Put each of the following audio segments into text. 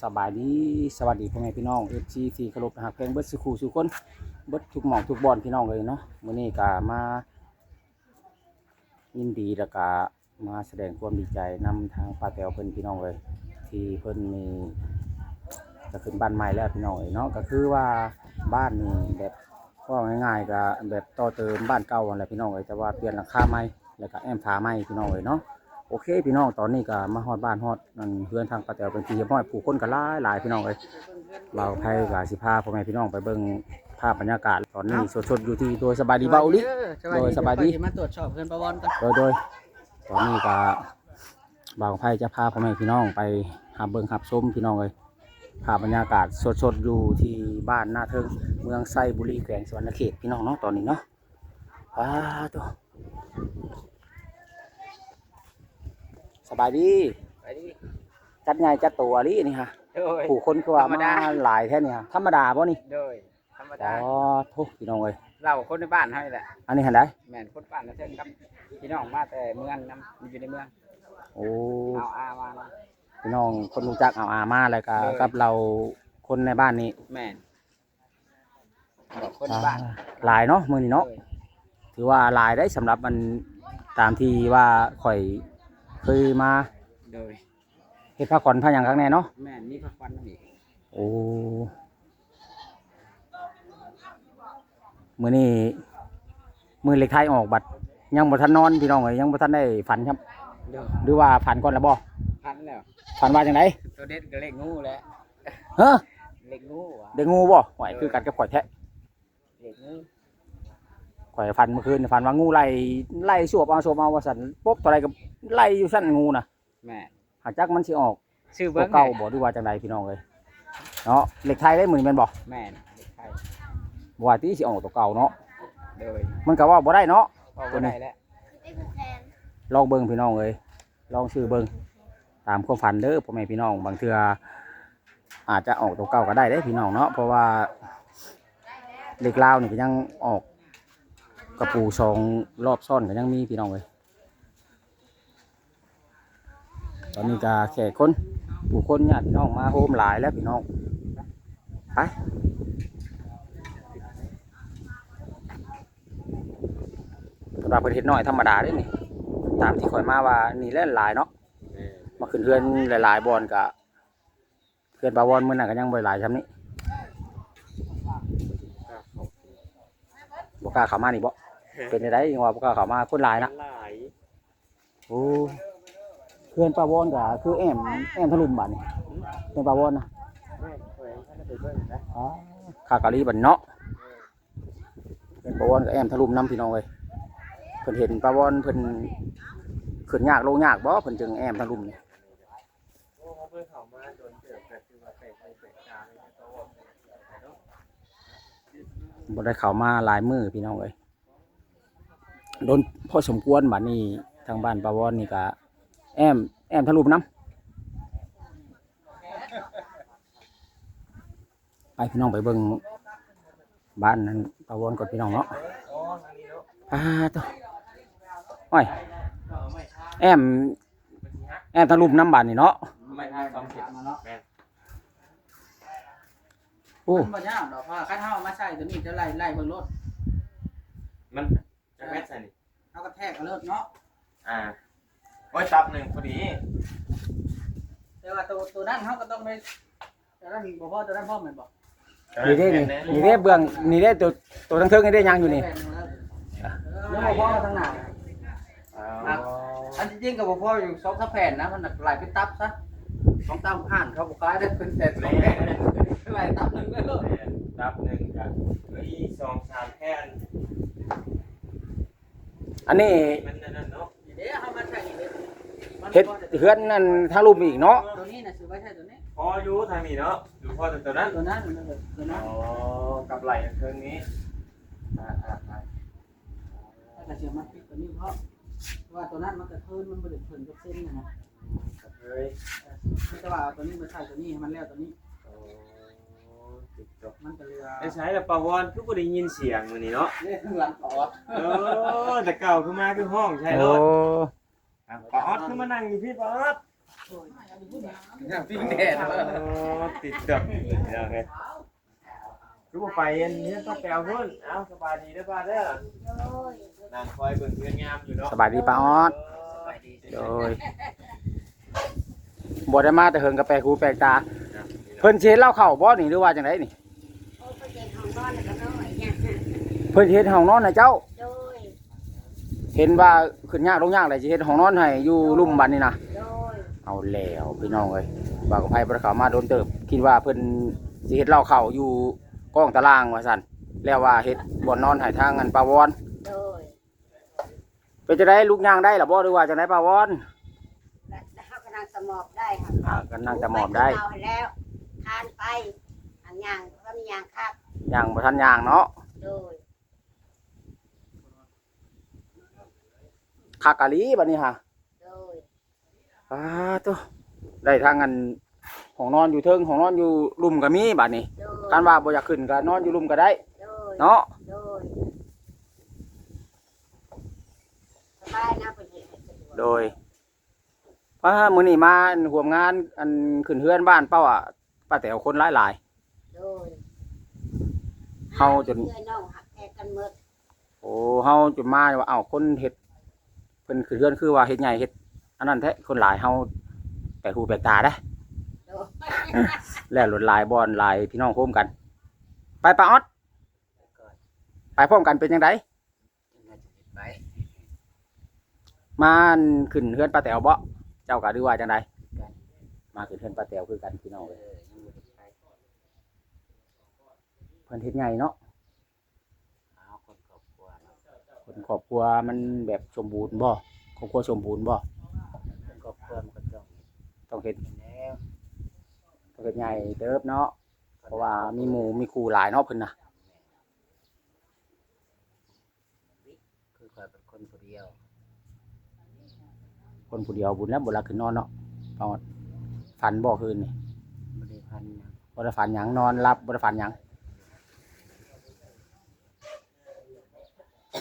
สบายดีสวัสดีพ่อแม่พี่น้องเอฟซีที่เคารพนะครับเพลงเบิดสุขูสุคนเบิดทุกหม่องทุกบอนพี่น้องเลยเนาะมื้อนี้ก็มายินดีแล้วก็มาแสดงความดีใจนำทางป้าแตวเพิ่นพี่น้องเลย ที่เพิ่นมีจะขึ้นบ้านใหม่แล้วพี่น้องเลยเนาะก็คือว่าบ้านนี่แบบว่าง่ายๆก็แบบต่อเติมบ้านเก่าอะไรพี่น้องเลยแต่ว่าเปลี่ยนหลังคาใหม่แล้วก็แอมผาใหม่พี่น้องเลยเนาะ โอเคพี่น้องตอนนี้ก็มาฮอดบ้านฮอดนั่นเพื่อนทางปะแตวเป็นที่เรียบร้อยผู้คนก็หลายหลายพี่น้องเลยเราไทยกับสิพาพ่อแม่พี่น้องไปเบิ่งภาพบรรยากาศตอนนี้สดๆอยู่ที่โดยสบายดีเบาลิโดยสบายดีเอมาตรวจสอบเพื่อนประวันกันโดยโดยตอนนี้ก็บ่าวไทยจะพาพ่อแม่พี่น้องไปหาเบิ่งหับชมพี่น้องเลยภาพบรรยากาศสดๆอยู่ที่บ้านนาเทิงเมืองไซบุรีแขวงสวรรณเขตพี่น้องเนาะตอนนี้เนาะว้าตัว สบายดีไปดิจัดไงจัดตัวลินี่ฮะโดย ผู้คนคือว่าธรรมมาดา หลายแท้เนี่ยธรรมดาป่ะนี่โดยธรรมอ๋ดาอทุกพี่น้องเลยเราคนในบ้านให้แหละ อันนี้เห็นได้แม่นคนบ้านนะเช่นครับพี่น้องมาแต่เมืองนํอยู่ในเมืองโอ้เอาอามานะ พี่น้องคนรู้จักเอาอามาอะไรกับเลยกับเราคนในบ้านนี้แม่นบอกคนในบ้านอ่าหลายเนาะมือนี้เนาะ โดยถือว่าหลายได้สำหรับมันตามที่ว่าข่อย เคยมาโดยเฮ็ดผ้าขอนผ้าหยังครั้งแน่เนาะแม่นนี่พักวันนั่นอีกโอ้มือนี้มือเล็กไทยออกบัดยังบ่ทันนอนพี่น้องเอ้ยยังบ่ทันได้ฝันครับ โดยหรือว่าฝันก่อนแล้วบ่พันแล้ว ฝันว่าจังไดตัวเด็ดก็เล็กงูแหล้วเฮ้อเล็กงูว่ะเด็กงูบ่หวยคือกันกับข่อยแท้เล็กงูข่อยฟันเมื่อคืนฟันว่างูไล่ไล่สวบเอาสวบเอาว่าสันปุ๊บตัวใดก็ ไล่อยู่สั้นงูน่ะแม่นหาจักมันสิออกชื่อตัเบิ้วงเก่าบ่หรือว่าจังใดพี่น้องเลยเนาะเหล็กไทยได้มือนี้แม่นบ่แม่นเด็กไทยบ่ว่าที่สิออกตัวเก่าเนาะโดยมันก็ว่าบ่ได้เนาะ พอบ่ได้แล้วลองเบิ่งพี่น้องเลยลองซื้อเบิ่งตามความฝันเด้อพ่อแม่พี่น้องบางเทื่ออาจจะออกตัวเก่าก็ได้เด้พี่น้องเนาะเพราะว่าเหล็กลาวนี่ก็ยังออกกระปูสองรอบซ้อนก็ยังมีพี่น้องเลย ตอนนี้ก็แขกคนผู้คนญาติพี่น้องมาโฮมหลายแล้วพี่น้องไปสำหรับประเทศน้อยธรรมดาเด้นี่ตามที่ข่อยมาว่านี่แหละหลายเนาะมาขึ้นเพื่อนหลายๆบอลกะเพื่อนบาวอนมื้อนั้นก็ยังบ่หลายซำนี้บ่กล้าเข้ามานี่บ่เป็นจังไดยังว่าบ่กล้าเข้ามาคนหลายนะหลายโอ้ เพื่อนปลาวอนก็คือแอมแอมทะลุมบัดนี่เพื่อนปลาวอนนะแม่นเคยท่านได้ไปเบิ่งนะอ๋อขากะลีบัดเนาะเพื่อนปลาวอนกับแอมทะลุมน้ำพี่น้องเลยเพิ่นเห็นปลาวอนเพิ่นขึ้นยากลงยากบ่เพิ่นจึงแอมทะลุมนี่โอ้เขาเพิ่งเข้ามาโดนเติบแต่คือว่าไปไปไปกลางเลยตัวเนาะบ่ได้เข้ามาหลายมือพี่น้องเลยโดนพอสมควรบัดนี้ทางบ้านปลาวอนนี่ก็ แอมแอมทะลุมน้ำไปพี่น้องไปเบิ่งบ้านนั้นปลาวอนก่อนพี่น้องเนาะอ๋อทางนี้เนาะอ่าตัวโอ้ยเอาไม่ทางแอมแอมทะลุมน้ำบานนี่เนาะไม่ทางสองเข็มมาเนาะโอ้มันบ่ยากดอกเพราะว่าคันเฮาเอามาใส่ตัวนี้จะไล่ไล่เบิ่งรถมันจะแม่นใส่นี่เอากระแทกเอารถเนาะอ่า โอ้ยตับหนึ่งพอดีแต่ว่าตัวตัวนั้นเฮาก็ต้องไปตัวนั้นบ่พอตัวนั้นพอแม่นบ่นี่เด้นี่นี่เด้เบื้องนี่เด้ตัวตัวทั้งเทิงนี่เด้ยังอยู่นี่ยังบ่พอทางหน้าอ๋ออันที่จริงก็บ่พออยู่2 3แผ่นนะมันน่ะไล่ไปตับซะสองตามผ่านเขาบ่ขายได้เป็นแต่สองแผ่นไล่ตับหนึงเลยเนาะตับหนึ่งกับเฮ้ยสองสามแค่นอันนี้มันนั่นเนาะเดี๋ยวเฮามาใส่นี่ เลยมันเฮ็ดพอจะเฮือนนั่นทะลุมอีกเนาะตัวนี้น่ะซื้อไว้ใช่ตัวนี้พออยู่ทางนี้เนาะอยู่พอแต่ตัวนั้นตัวนั้นมันก็ตัวนั้นอ๋อกับไหล่เครื่องนี้อ่าอ่าอ่าถ้าเกิดเสียมันปิดตัวนี้เพราะว่าตัวนั้นมันกระเทินมันบ่ได้เทินกับเส้นนะนะเฮ้ยแต่ว่าเอาตัวนี้มาใส่ตัวนี้ให้มันแล้วตัวนี้โอ้ติดจบมันก็เรือไอ้ใช้แต่ปาวอนคือบ่ได้ยินเสียงมื้อนี้เนาะเรียกหลังออดเออแต่เก่าคือมาคือห้องใช่โอ้รถ อะปาออดคือมานั่งอยู่พี่ปาออดน้ำปิ้งแดดโอ้ติดกับเดี๋ยวไงรู้ว่าไปเย็นนี้ต้องไปเอาเพิ่นเอาสบายดีเด้อป้าเด้อนั่งคอยเบิ่งเพื่อนงามอยู่เนาะสบายดีป้าออดสบายดีโดยบ่ได้มาแต่เฮิงกาแฟคูแปลกตา เพิ่นสิเฮ็ดเหล้าเข้าบ่นี่หรือว่าจังไดนี่โอ้ยเด็กของนอนแล้วก็น้อยเนี่ยเพิ่นสิเฮ็ดห้องนอนให้เจ้าโดย เห็นว่าขึ้นยากลงยากเลยสิเฮ็ดห้องนอนให้อยู่ลุ่มบัดนี่นะโดยเอาแล้วพี่น้องเอ้ยว่ากับไผบ่ได้เข้ามาโดนเติบ คิดว่าเพิ่นสิเฮ็ดเหล้าเข้าอยู่กองตารางว่าซั่นแล้วว่าเฮ็ดบ่อนนอนให้ทางอันปาวอนโดยเป็นจังไดลูกย่างได้ล่ะบ่หรือว่าจังไดปาวอนและเขากำลังสมอบได้ค่ะอ่าก็นั่งแต่หมอบได้เอาแล้วทานไปอันย่างก็มีย่างครับย่างบ่ทันย่างเนาะโดย คักอะลีบัดนี้ฮะโดยอ้าตัวได้ทางอันห้องนอนอยู่เทิงห้องนอนอยู่ลุ่มก็มีบัดนี้โดยการว่าบ่อยากขึ้นก็นอนอยู่ลุ่มก็ได้ โดยเนาะโดยสบายนะเป็นเหตุให้สะดวกโดยว่ามื้อนี้มาร่วมงานอันขึ้นเฮือนบ้านเป้าอะป้าแต๋วคนหลาย โดยเฮาจน เพื่อนน้องหักแทกกันหมดๆโอ้เฮาจนมาว่าเอ้าคนเฮ็ด เพิ่นขึ้นเฮือนคือว่าเฮ็ดใหญ่เฮ็ดอันนั้นแท้คนหลายเฮาแปลกหูแปลกตาได้ แล้วรถหลายบอนหลายพี่น้องโฮมกัน ไปป้าออดไปพร้อมกันเป็นจังไดไปมาขึ้นเฮือนป้าแต๋วบ่เจ้าก็ดูว่าจังไดมาขึ้นเฮือนป้าแต๋วคือกันพี่น้องเอเอ้ยอยังบ่ได้ไปเพิ่นเฮ็ดใหญ่เนาะ เอาคนครอบครัวเนาะ คนครอบครัวมันแบบสมบูรณ์บ่ครอบครัวสมบูรณ์บ่คนครอบครัวมันก็ต้องต้องเฮ็ดเห็นแล้วต้องเฮ็ดใหญ่เติบเนาะเพราะว่ามีหมู่มีครูหลายเนาะเพิ่นน่ะคือคอยเป็นคนผู้เดียว คนผู้เดียวบุญแล้วบ่รักขึ้นนอนเนาะเพราะว่าฝันบ่คืนนี่บ่ได้พันหยังบ่ได้ฝันหยังนอนหลับบ่ได้ฝันหยัง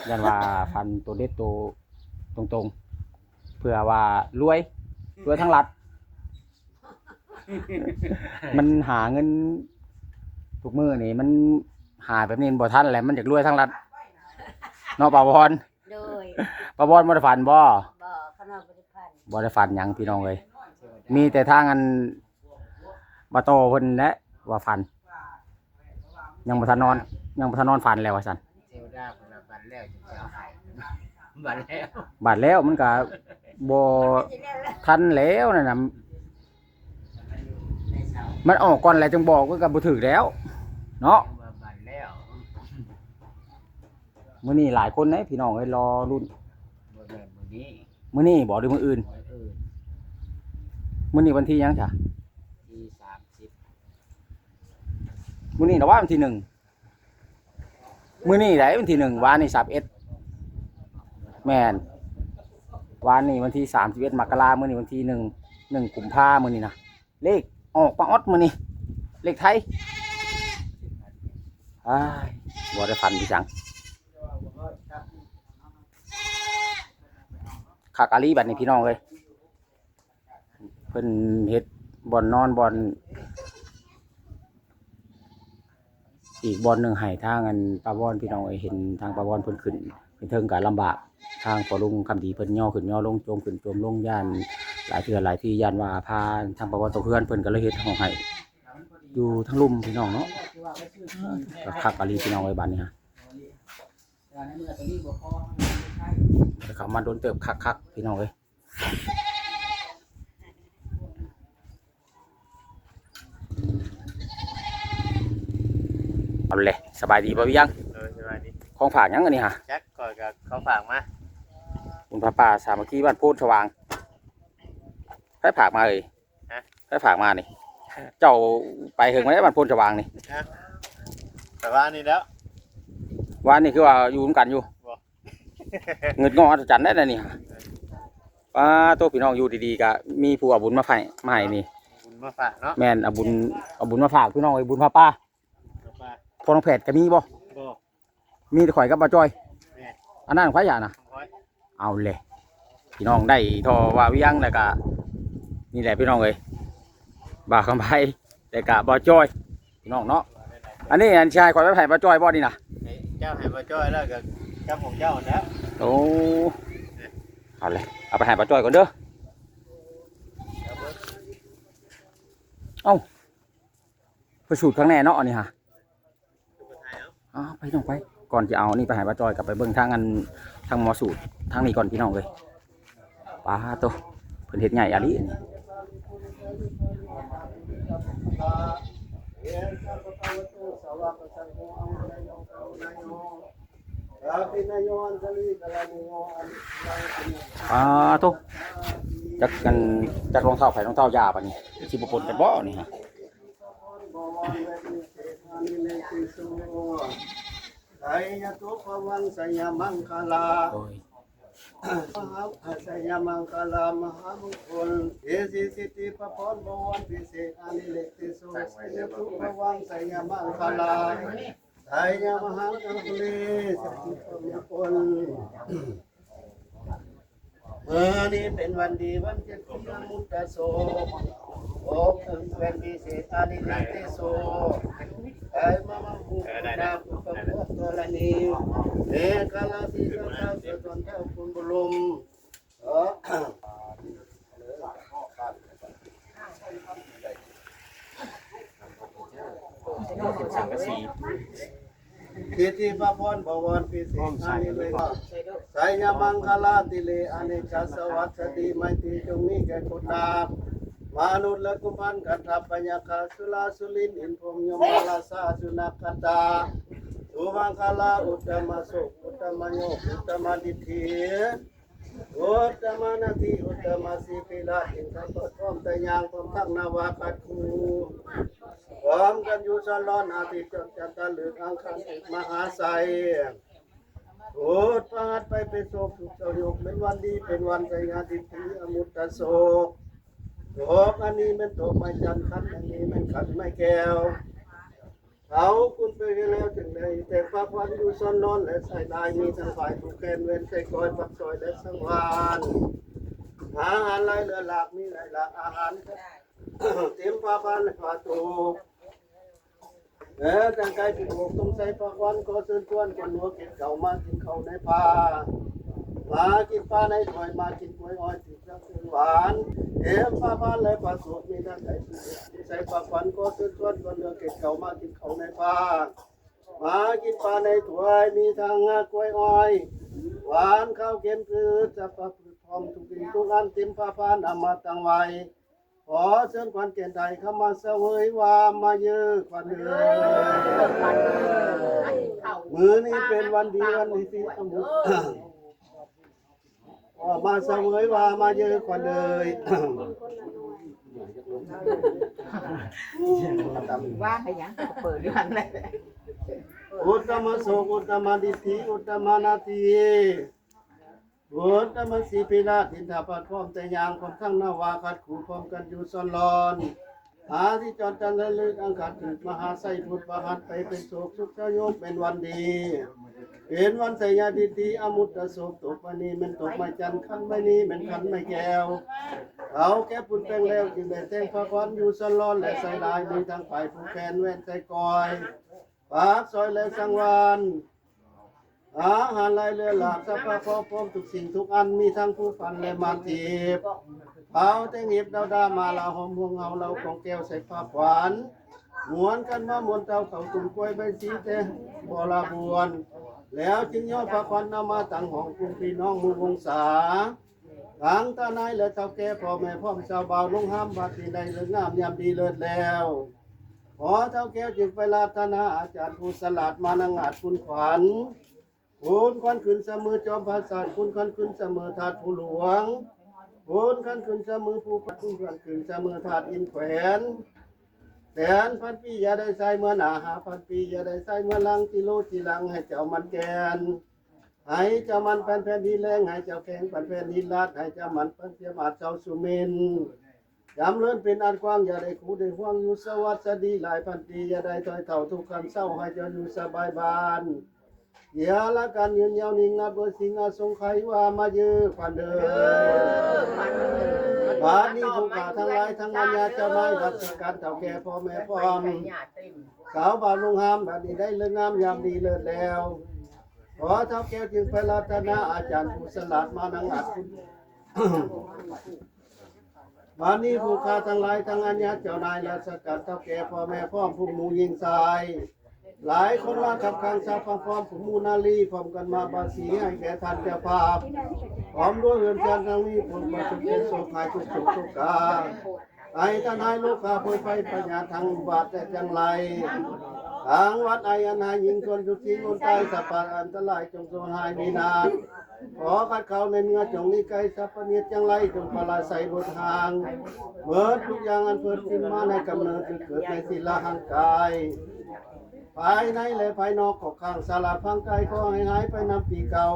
ยันว่าฝันตัวเด็ดตัวตรงๆ เพื่อว่ารวยรวยทั้งรัฐมันหาเงินทุกมื้อนี่มันหาแบบนี้บ่ทันแหละมันอยากรวยทั้งรัฐเนาะป่าวอนโดยป่าวอนบ่ได้ฝันบ่บ่ขนมบริพันธ์บ่ได้ฝันหยังพี่น้องเอ้ยมีแต่ทางอันบ่โตเพิ่นแหละว่าฝัน ยังบ่ทันนอน ยังบ่ทันนอนฝันแล้วว่าซั่น แล้วจึงจะเอาให้บันแล้วบาดแล้วมันก็บ่ทันแล้วนั่นน่ะมันออกก่อนแล้วจึงบอกมันก็บ่ถูกแล้ว เนาะว่าบันแล้วมื้อนี้หลายคนเด้พี่น้องเอ้ยรอรุ่นบ่แม่นมื้อนี้มื้อนี้บ่หรือมื้ออื่นมื้ออื่นมื้อนี้วันที่หยังจ้ะที่สามสิบมื้อนี้นะว่าวันที่หนึ่ง มื้อนี้ได้วันที่หนึ่งวานนี้31แม่นวานนี้วันที่31มจีเอสมักรามื้อนี้วันที่หนึ่งหนึ่งกุมภามื้อนี้นะเลขออกปะออดมื้อนี้เลขไทยอ้ายบ่ได้ฟันพี่จังขากาลีบัดนี้พี่น้องเอ้ยเพิ่นเฮ็ดบ่อนนอนบ่อน อีกบอลหนึ่งให้ทางอันปลาบอนพี่น้องเอ้ยเห็นทางปลาบอนเพิ่นขึ้นเป็นเทิงการลำบาก ทางพอลุงคำดีเพิ่นย่อขึ้นย่อลงโจมขึ้นโจมลงย่าน หลายเทื่อหลายที่ย่านว่าพาทางปลาบอนตกเพื่อนเพิ่นก็เลยเฮ็ดของให้อยู่ทั้งลุ่มพี่น้องเนาะก็คักกะลีพี่น้องไว้บ้านนี้ฮะเขามาโดนเติบคักๆพี่น้องเอ้ย เอาเลยสบายดีบ่พี่ยังเออสบายดีของฝากยังอันนี้ฮะแจ็คก่อนกับเขาฝากมาคุณพระป่าสามัคคีบ้านโพูดสว่างให้ฝากมาเลยให้ฝากมานี่ เจ้าไปถึงมาได้บ้านโพูดสว่างนี่แต่ว่านี่แล้วว่านี่คือว่าอยู่ร่วมกันอยู่บ่เงินงออัศจรรย์ได้เลยนี่ฮะป้าตัวพี่น้องอยู่ดีๆก็มีผู้เอาบุญมาให้มาให้นี่บุญมาฝากเนาะแม่นเอาบุญเอาบุญมาฝากพี่น้องไอ้บุญพระป้ามาฝาก พอน้องแผดก็มีบ่บ่มีแต่ข่อยกับป้าจ้อย แม่อันนั้นข่อยอย่านะร้อยเอาเลยพี่น้องได้ทอว่าเวียงแล้วก็นี่แหละพี่น้องเอ้ยบ่าวคำไพแต่กะบ่าวจ้อย พี่น้องเนาะอันนี้อันชายคอยไปไผ่บ่าวจ้อยบ่นี่นะเจ้าให้มาจ้อยแล้วก็กับของเจ้าแล้วโอ้เอาเลยเอาไปให้บ่าวจ้อยก่อนเด้อเอ้าไปสูตรข้างแน่เนาะอันนี้ฮะ อ้าวไปน้องไปก่อนจะเอานี่ไปให้บ่าจอยกลับไปเบิ่งทางอันทางมอสูตรทางนี้ก่อนพี่น้องเลยปลาโตเพิ่นเฮ็ดใหญ่อะลิอันนี้าทุกจักกันจักรองเท้าไผ่รองเท้ายาปะนี่สิบปนกันบ่นี่ฮะ ไสยตุภวังสยมังคลาโอ้ยมหาสยมังคลามหามงคลเอสิสิติปะพรบวรพิเศษอานิเลกติสุไสยตุภวังสยมังคลาไสยมหากัมปุเลสติปมงคลเมื่อนี้เป็นวันดีวันเจ็ดที่มุตตะโสโอ้ถึงเป็นพิเศษอานิเลกติสุ นีเอกาลาสีสังฆาสตนเท่าคุณบุลุมเออสังกะสีทิติปะพรบวรพิเศษอานิเลกสายมังคลาติเลอเนกสวัสดีไมตรีจงมีแก่คุณนา มนุษย์และกุมันกันทัพปัญญาคาสุลาสุลินอินพรมยมลาสาสุนักตาสุมังคลาอุตตมสุอุตตมโยอุตตมดิธีอุตตมนาทีอุตตมสีพิลาอินทร์พร้อมแต่ยางพร้อมทั้งนาวาคัดคูพร้อมกันอยู่สลอนอาทิตย์จดจันทร์หรืออังคารมหาไสยโอดพาดไปเป็นโศกสุขสยบเป็นวันดีเป็นวันใจงานทิพีอมุตตะโศก โศกอันนี้มันตกไม่จันทร์ขันอันนี้มันขันไม่แก้วเขาคุณไปแล้วถึงในแต่ฟ้าควันอยู่ซ่อนนอนและสายลายมีทั้งฝ่ายผู้แคนเว้นใส่คอยปักซอยและสังวานอาหารหลายเรือหลากมีหลายหลากอาหารเตรียมฟ้าพันและฟ้าตูเออจังไกผิดหกต้องใส่ฟ้าควันก็เชิญชวนคนหัวเก็บเก่ามากินเขาในป่า มากินปลาในถอยมากินกล้วยอ้อยติดจังหวานเอ็มฟ้าพันและฟ้าสูตรมีทั้งไก่ใส่ฟ้าควันก็เชิญชวนคนหัวเก็บเก่ามากินเขาในป่ามากินปลาในถ้วยมีทางงากล้วยอ้อย หวานข้าวเค็มคือจะประพฤติพร้อมทุกสิ่งทุกอันเต็มฟ้าฟ้านำมาตั้งไว้ขอเชิญควันเกณฑ์ใดเข้ามาเสวยว่ามาเยอะควันเอ่ยมือนี้เป็นวันดีวันดีที่สมุท รขอมาเสวยว่ามาเยอะควันเอ่ยว่างไปยังก็เปิดอยู่หันเลยอุตตมโสอุตตมดิธิอุตตมนาทีอุตตมสีพิราชอินทปัตพร้อมแต่ยางคนข้างหน้าวาคัดขู่พร้อมกันอยู่สอนลอน อาที่จอดจันทร์ลึกอังคารถึงมหาไสพุทธประหัตไปเป็นโศกสุขโยมเป็นวันดีเป็นวันสยาดิตีอมุตตะโศกตกวันนี้มันตกไม่จันทร์ขันไม่นี้มันขันไม่แก้วเขาแก้ปุ่นแป้งแล้วจึงได้แต่งพระควันอยู่สลอนและใส่ลายมีทางฝ่ายผู้แคนแว่นใส่กอยปากซอยและสังวานอาหารลายเรือหลากสัพพะพอพร้อมทุกสิ่งทุกอันมีทั้งผู้ฟันและมาทีบ เผาแต่งเหีบดาวดามาลาหอมพวงเงาเราของแก้วใส่ผ้าขวานหมวนกันมามวนเตาเขาตุ่มกล้วยใบสีเตบลาบวน แล้วจึงย่อพระควันนำมาตั้งห้องกลุ่มพี่น้องมูวงศาทางตานายและเท่าแก่พ่อแม่พ่อมชาวบ่าวลงห้ามบัดนี้ได้เลิกงามยามดีเลิศแล้วขอเท่าแก้วจึงไปลาธนาอาจารย์ผู้สลัดมานังอาจคุณขวัญคุณขวัญขึ้นเสมอจอมภาษาคุณขวัญขึ้นเสมอถาดผู้หลวง คุณขวัญขึ้นเสมอผู้ขวัญคุณขวัญขึ้นเสมอถาดอินแขวนแสนพันปีอย่าได้ใส่เมื่อหนาหาพันปีอย่าได้ใส่เมื่อลังกิโลทีหลังให้เจ้ามันแกนให้เจ้ามันเป็นแผ่นดินแรงให้เจ้าแข็งเป็นแผ่นดินลาดให้เจ้ามันเป็นเทียมาจเจ้าสุเมนยามเลื่อนเป็นอันกว้างอย่าได้คูได้ห่วงอยู่สวัสดีหลายพันปีอย่าได้ถอยเท่าทุกคำเศร้าให้เจ้าอยู่สบายบาน ย่าละกันยืนยาวนิ่งนับเบอร์สิงอาสงไขว่ามาเยอะพันเดินบาดนี้ผู้ขาทั้งหลายทั้งอัญญาเจ้านายรัชการเฒ่าแก่พ่อแม่พร้อมสาวบาวลุงหามแบบนี้ได้เลิกงามยามดีเลิศแล้วขอเท้าแก้วจึงไปรัตนาอาจารย์ผู้สลัดมานังอัดคุณวันนี้ผู้ค้าทั้งหลายทั้งอันญาเจ้านายและสกัดเท้าแก่พ่อแม่พ่อมผู้หมูยิงทราย หลายคนว่าขับข้างชาพร้อมผู้มูนาลีพร้อมกันมาบาสีให้แก่ท่านเจ้าภาพพร้อมด้วยเงินเดือนทั้งนี้ผลมาสุขเป็นโสภายทุกสุขทุกกาไอ้ทนายลูกค้าเผยไปปัญญาทางบาทแต่จังไรทางวัดไอายนายิงชนทุกทีมุนตายสัพพะอันตรายจงทรงหายมีนาขอขัดเขาในเนื้อจงนิไกลสัพพเนียจังไรจงพลาใสบนทางเมื่อทุกอย่างอันเปิดขึ้นมาในกำเนิดเกิดในศิลาหังกาย ภายในและภายนอกของข้างสาราพังกายขอให้หายไปนับปีเก่า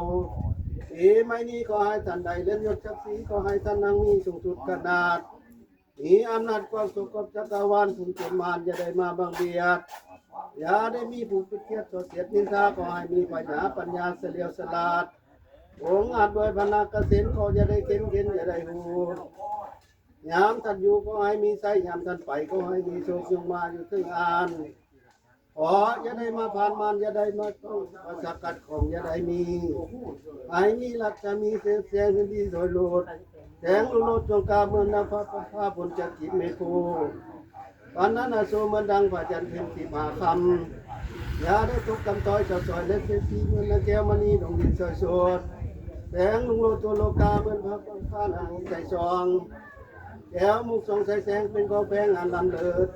ปีไม่นี้ขอให้ท่านใดเล่นยศจักรีขอให้ท่านนั่งมีสูงสุดขนาดมีอำนาจความสุขกับจักรวาลภูมิเจมานอย่าได้มาบังเบียดอย่าได้มีผู้ปิดเทียบตัวเสียดนินทาขอให้มีปัญญาปัญญาเสลียวสลาดองอาจด้วยพนักเกษตรขออย่าได้เข็นเข็นอย่าได้หูยามท่านอยู่ก็ให้มีไส้ยามท่านไปก็ให้มีโชคยงมาอยู่ถึงอาน ขออย่าได้มาผ่านมานอย่าได้มาต้องประสกัดของอย่าได้มีให้มีหลักจะมีเสียงเสียงขึ้นที่โดยโลดแสงลุโลดจงกาเมื่อนำพระพระพระบนจักกิจเมโควันนั้นอาโซมันดังผ่าจันทร์เพ็ญสีมาคำอย่าได้ทุกกำต้อยจ้าซอยเล็กเศรษฐีเงินละแก้วมณีดงดินซอยสดแสงลุงโลตัวโลกาเมือนพระปังฟ้าหางใจซอง แก้วมุกทรงใสแสงเป็นกองแพงงานลำเลิศ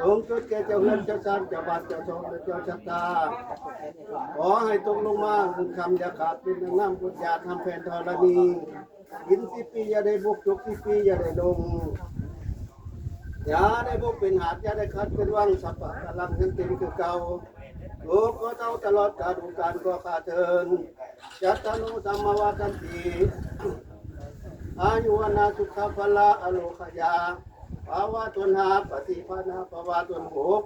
ลงจุดแก่เจ้าเฮือนเจ้าซานเจ้าบาทเจ้าทองและเจ้าชะตา ขอให้ตกลงมาถึงคำอย่าขาดเป็นน้ำพุทธยาทำแผ่นธรณีกินสิปีอย่าได้บุกจุกสิปีอย่าได้ลงอย่าได้พบเป็นหาดอย่าได้คัดเป็นวังสัพพะกำลังยังเต็มคือเก่าลูกก็เท่าตลอดกาลการก็ขาเทินจัตตานุสัมมาวาตันติ อายุวนาสุขภละอโลขยาภาวะตนหาปฏิภาณภาวะตนหก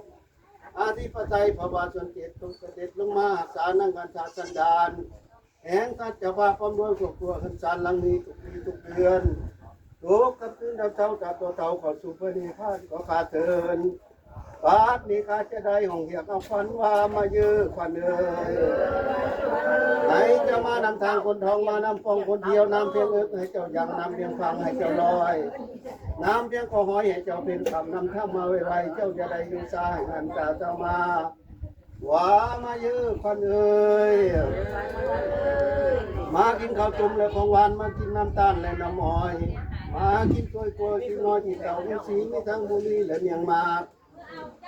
อาทิปไตยภาวะสนเจ็ดตรงเสด็จลงมาสานังกันชาสันดานแห่งทัจจวาพร้อมด้วยครอบครัวขันสารลังนี้ทุกปีทุกเดือนโลกกับตื้นดาวเจ้าจากตัวเต่าขอสู่พระนิพานก็ขาเทิน บาดนี้ข้าจะได้ห้องเหียกเอาฟันว่ามายื้อฟันเอ้ยไหนจะมานำทางคนทองมานำฟองคนเดียวนำเพียงเอิกให้เจ้ายังนำเพียงฟังให้เจ้าลอยน้ำเพียงขอหอยให้เจ้าเป็นคำนำท่ามาไวๆเจ้าจะได้อยู่สายงานตาเจ้ามาว่ามายื้อฟันเอ้ยมากินข้าวต้มและของหวานมากินน้ำตาลและน้ำอ้อย มากินกล้วยกล้วยกินน้อยกินเต่ามีสีมีทั้งบุรีและเมียงมาด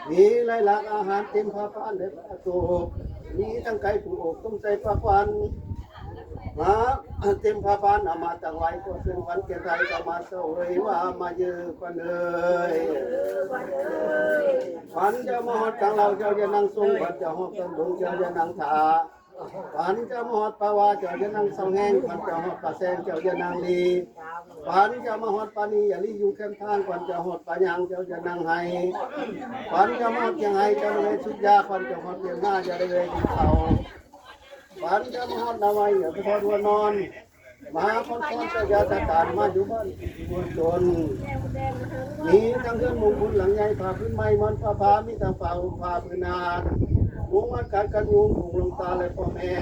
มีหลายหลากอาหารเต็มผ้าป้านเละปลาโตมีทั้งไก่ผูอกต้มใส่ปลาควันมาเต็มผ้าป้านอามาตังไว้ก็เป็นวันเกณฑ์ไทยก็มาเสวยว่ามาเยอะกว่าเลยวันจะมาหอดทางเราเจ้าจะนั่งทรงวันจะหอดกันบุงเจ้าจะนั่งถา ฝันจะมหอดปาวาเจ้าจะนั่งเสาแหงฝันจะหอดปลาแซงเจ้าจะนั่งลีฝันจะมหอดปานีอย่าลีอยู่แคมทางฝันจะหอดปลายางเจ้าจะนั่งไห้ฝันจะมหอดยังไงเจ้าเลยสุดยาฝันจะหอดเพียงหน้าจะได้เลยกินเขาฝันจะมหอดนาไว้อย่าไปทอดวัวนอนมาคนซ้อนเจ้าจะจัดการมาอยู่บ้านบุญจนมีทั้งเครื่องมุงบุญหลังใหญ่ผ่าพื้นไม้มันผ้าผ้ามีทั้งเฝ้าผ้าพื้นนา มุงมันกัดกันยุงผูกลงตาเลยพ่อแม่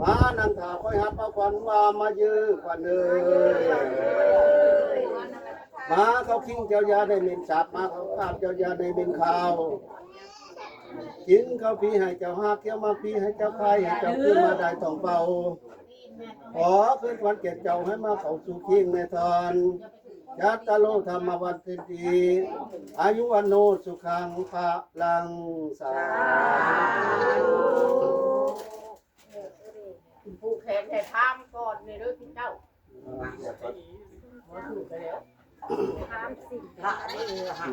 มานั่งถาคอยหับมาควันว่ามายื้อควันเอ้ยมาเขาคิงเจ้ายาได้เม็นสาบมาเขาภาพเจ้ายาได้เม็นข่าวกินเขาพี่ให้เจ้าหาเกี้ยวมาพี่ให้เจ้าพายให้เจ้าขึ้นมาได้ทองเบาขอขึ้นวันเก็บเจ้าให้มาเขาสู่คิงในทอน ยัตตาโลธรรมวันเต็มทีอายุวันโนสุขังภะลังสาธุผู้แขนแต่ทามก่อนในเรื่องที่เจ้าถูกไปแล้วทามสิ่งพระนี่ค่ะ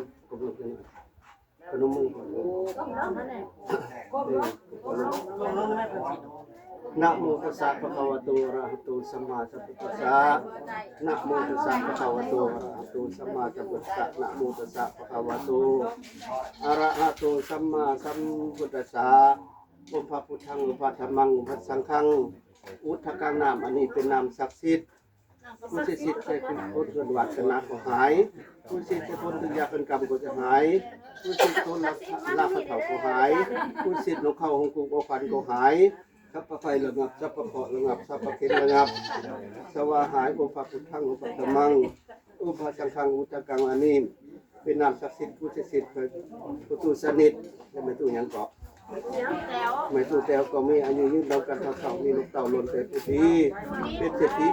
ขนมมือต้องทำนั่นแหละนะโมตัสสะภะคะวะโตอะระหะโตสัมมาสัมพุทธัสสะนะโมตัสสะภะคะวะโตอะระหะโตสัมมาสัมพุทธัสสะนะโมตัสสะภะคะวะโตอะระหะโตสัมมาสัมพุทธัสสะองค์พระพุทธังองค์พระธรรมังองค์พระสังฆังอุทธกังนามอันนี้เป็นนามศักดิ์สิทธิ์ผู้สิทธิ์สิทธิ์ใช้คุณพุทธเกิดวัฒนาก็หายผู้สิทธิ์จะพ้นทุกอยางเป็นกรรมก็จะหาย ผู้สิทธิ์พ้นลาภเถาก็หายผู้สิทธิ์นกเข้าของกูก็ฟันก็หายสัพพะไฟระงับสัพพะเคราะระงับสัพพะเข็นระงับ สวาหายองค์พระพุทธังองค์พระธรรมังองค์พระสังฆังอุทธกังอันนี้เป็นนามศักดิ์สิทธิ์ผู้สิทธิ์สิทธิ์ผู้ตุสนิทและไม่ตุหยังเกาะไม่ตู้แต้วก็มีอายุยืนเรากันเท่าๆมีลูกเต่าหล่นแต่ผู้ดีเป็นเศรษฐี